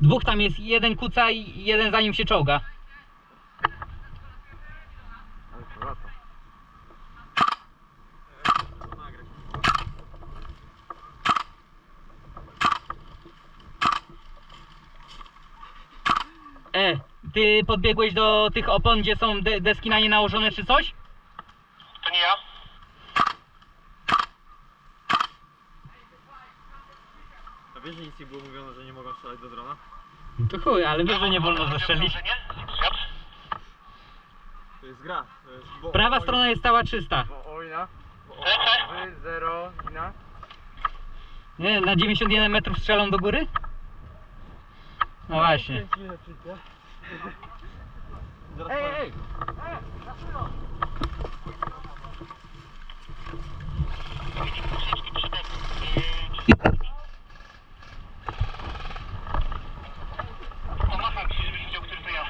Dwóch tam jest, jeden kuca i jeden za nim się czołga. E, ty podbiegłeś do tych opon, gdzie są de deski na nie nałożone czy coś? To nie ja. A wiesz, że nic nie było mówione, że nie mogą strzelać do drona? No to chuj, ale wiesz, że nie wolno? Zjadł? To jest gra. To jest bo, Prawa oj- strona jest cała czysta. Bo ojna. Bo Lecę. wy, zero, ina. Nie, na 91 metrów strzelą do góry? No właśnie. Ej, ej! Pomacham ci, żebyś widział, który to ja.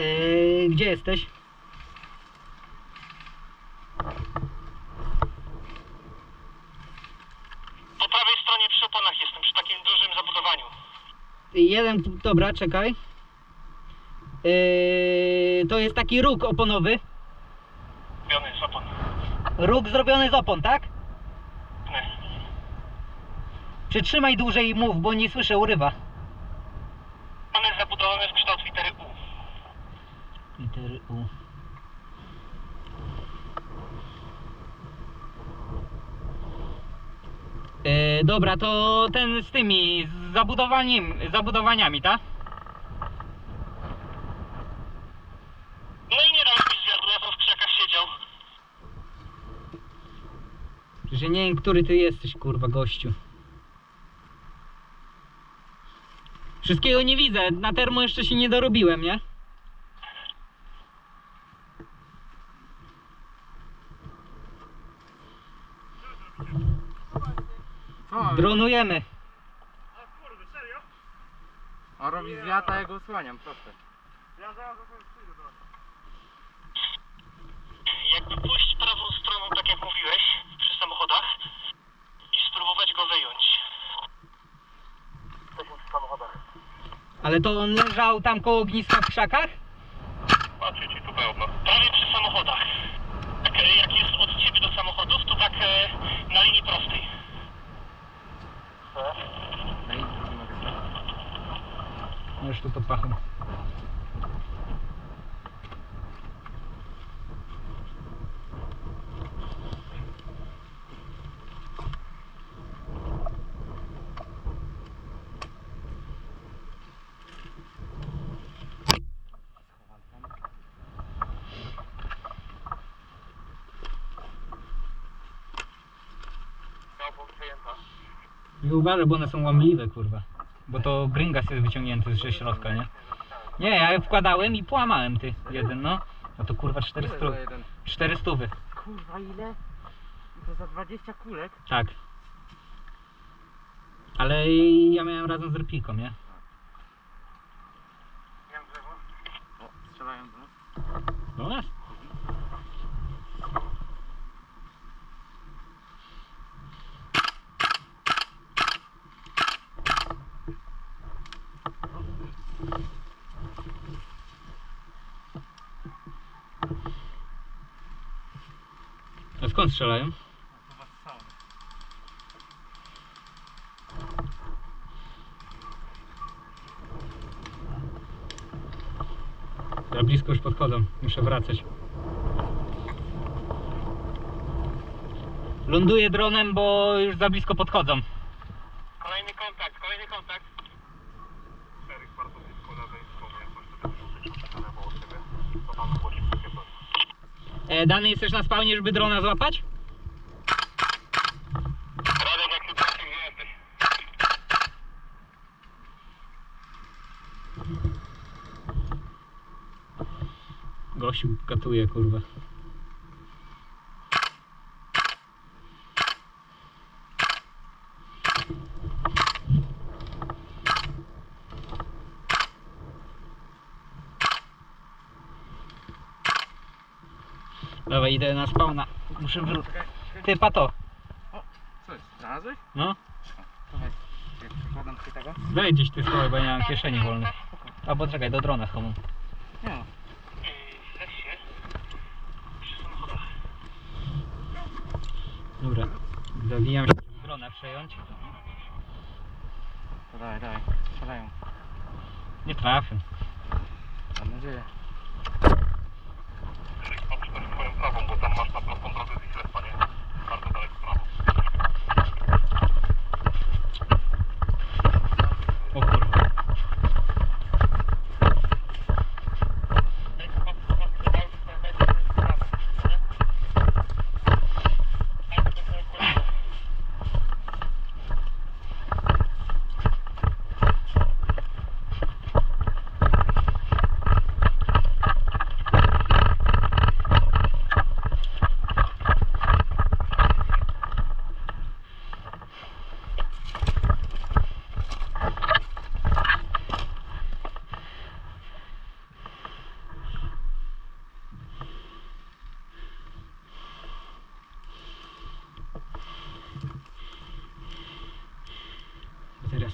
Yy, gdzie jesteś? Po prawej stronie przy oponach jestem, przy takim dużym zabudowaniu. Jeden, dobra, czekaj. Yy, to jest taki róg oponowy. Biony z opon. Róg zrobiony z opon, tak? Nie. Przytrzymaj dłużej i mów, bo nie słyszę, urywa. On jest zabudowany w kształt litery U. Litery U. Yy, dobra, to ten z tymi z zabudowaniem, zabudowaniami, tak? No i nie zwiadu, ja tam w krzakach siedział. Że nie wiem, który ty jesteś, kurwa, gościu. Wszystkiego nie widzę, na termo jeszcze się nie dorobiłem, nie? Co? Dronujemy. On robi zwiat, a ja go osłaniam, proste. Jakby pójść prawą stroną, tak jak mówiłeś, przy samochodach i spróbować go wyjąć. Jesteśmy przy samochodach. Ale to on leżał tam koło ogniska w krzakach? Patrzcie ci tutaj obok. Prawie przy samochodach. Tak, e, jak jest od ciebie do samochodów, to tak e, na linii prostej. Na nic nie mogę strzelać. I uważaj, bo one są łamliwe, kurwa. Bo to gryngas jest wyciągnięty ze środka, nie? Nie, ja wkładałem i połamałem ty jeden, no. No to kurwa 400, Ile za jeden? 400. Kurwa, ile? I to za 20 kulek? Tak. Ale ja miałem razem z repliką, nie? O, strzelają do nas. Do nas? Skąd strzelają? Za blisko już podchodzą, muszę wracać. Ląduję dronem, bo już za blisko podchodzą. Kolejny kontakt, kolejny kontakt. Cztery bardzo blisko lewej stronie, jak masz tutaj przyjrzeć na lewo od siebie, to tam głosi wszystkie broń. E, Dany jesteś na spawnie, żeby drona złapać? Radek, jak ty gdzie jesteś? Gościu katuje, kurwa. Dawaj, idę na spawna. Muszę wrócić. Ty, pato. Co jest? Znalazłeś? No. Przykładam tutaj tego. Wejdź gdzieś ty schowaj, bo ja nie mam kieszeni wolnych. Albo czekaj, do drona schowam. Nie. Dobra, zawijam się, żeby drona przejąć. To dawaj, dawaj. Strzelają. Nie trafię. Mam nadzieję. Eryk, patrz też w twoją prawą, bo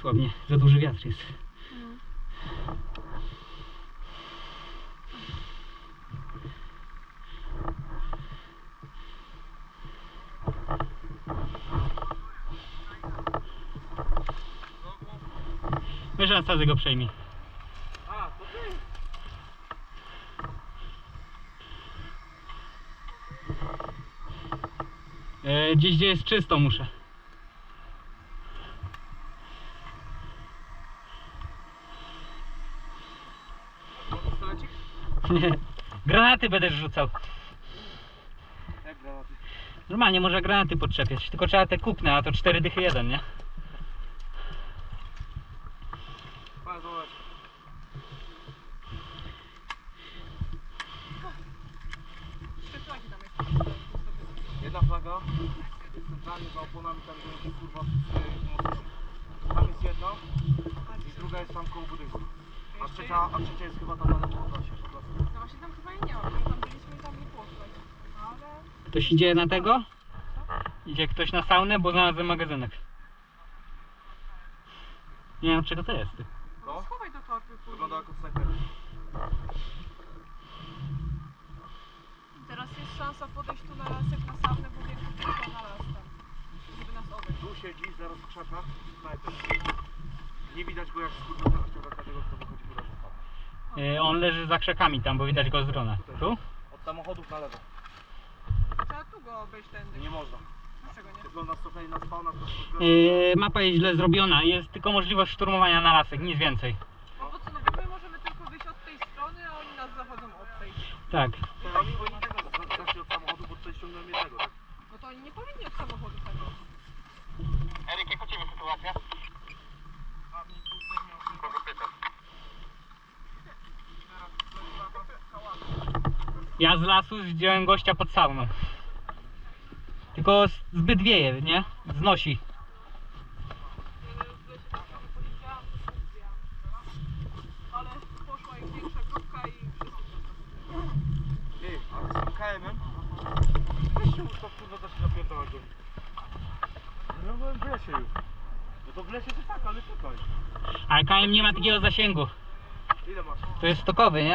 Ładnie, za duży wiatr jest. Wiesz, Anastazja go przejmie. E, gdzieś gdzie jest czysto muszę. Pistolecik? Nie. Granaty będę rzucał. Jak granaty? Normalnie można granaty podczepiać, tylko trzeba te kupne, a to 4 dychy jeden, nie? Pan zobacz. Jedna flaga centralnie za tam. Tam jest jedna i druga jest tam koło budynku. A trzecia, a trzecia jest chyba tam na lewo od się po prostu. No właśnie tam chyba jej nie ma, bo tam byliśmy i tam nie było chyba. Ale... Ktoś idzie na tego? Idzie ktoś na saunę, bo znalazłem magazynek. Nie wiem czego to jest. ty. No, No. Schowaj do torby później. wygląda jak od snajpera. Teraz jest szansa podejść tu na lasek na saunę, bo większość tylko na las tam. Żeby nas obejść. Tu siedzi, zaraz w krzakach, snajper. Nie widać go jak skurwa zaraz każdego, kto. Yy, on leży za krzakami tam, bo widać go z drona. Tu? Od samochodów na lewo. Trzeba tu go obejść tędy. Nie można. Dlaczego nie? Wygląda na spawna. Yy, mapa jest źle zrobiona, jest tylko możliwość szturmowania na lasek, nic więcej. No bo co, no bo my możemy tylko wyjść od tej strony, a oni nas zachodzą od tej. Tak. To oni, oni tego zaszli od samochodu, bo tutaj ściągnąłem jednego, tak? No to oni nie powinni od samochodu iść. Eryk, jak u ciebie sytuacja? Kogo pytasz? Ja z lasu zdjąłem gościa pod sauną. Tylko zbyt wieje, nie? Znosi. W lesie samo powiedziałam, to mówiłam. Ale z tym KM-em? Weź się ustaw, kurwa, go. No byłem w lesie już. No to w lesie to tak, ale czekaj. Ale KM nie ma takiego zasięgu. Ile masz? To jest stokowy, nie?